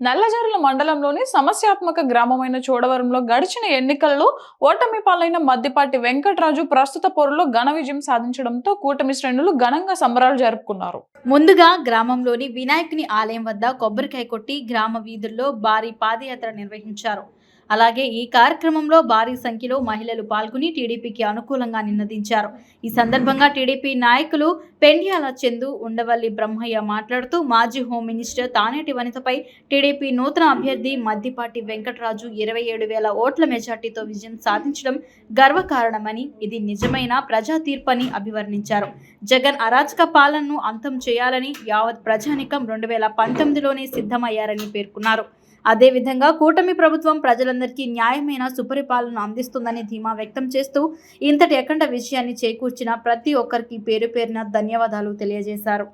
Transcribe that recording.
నల్లజర్ల మండలంలోని సమస్యాత్మక గ్రామమైన చోడవరంలో గడిచిన ఎన్నికల్లో ఓటమి పాలైన మద్దిపాటి వెంకటరాజు ప్రస్తుత పోరులో ఘన విజయం సాధించడంతో కూటమి శ్రేణులు ఘనంగా సంబరాలు జరుపుకున్నారు. ముందుగా గ్రామంలోని వినాయకుని ఆలయం వద్ద కొబ్బరికాయ కొట్టి గ్రామ వీధుల్లో భారీ పాదయాత్ర నిర్వహించారు. అలాగే ఈ కార్యక్రమంలో భారీ సంఖ్యలో మహిళలు పాల్గొని టీడీపీకి అనుకూలంగా నినదించారు. ఈ సందర్భంగా టీడీపీ నాయకులు పెండ్యాల చందు ఉండవల్లి బ్రహ్మయ్య మాట్లాడుతూ మాజీ హోమ్ మినిస్టర్ తానేటి వనితపై టీడీపీ నూతన అభ్యర్థి మద్దిపాటి వెంకటరాజు ఇరవై ఏడు వేల ఓట్ల మెజార్టీతో విజయం సాధించడం గర్వకారణమని ఇది నిజమైన ప్రజా తీర్పని అభివర్ణించారు. జగన్ అరాచక పాలనను అంతం చేయాలని యావత్ ప్రజానికం రెండు వేల పంతొమ్మిదిలోనే సిద్ధమయ్యారని పేర్కొన్నారు. అదేవిధంగా కూటమి ప్రభుత్వం ప్రజలందరికీ న్యాయమైన సుపరిపాలన అందిస్తుందని ధీమా వ్యక్తం చేస్తూ ఇంతటి అఖండ విషయాన్ని చేకూర్చిన ప్రతి ఒక్కరికి పేరు పేరున ధన్యవాదాలు తెలియజేశారు.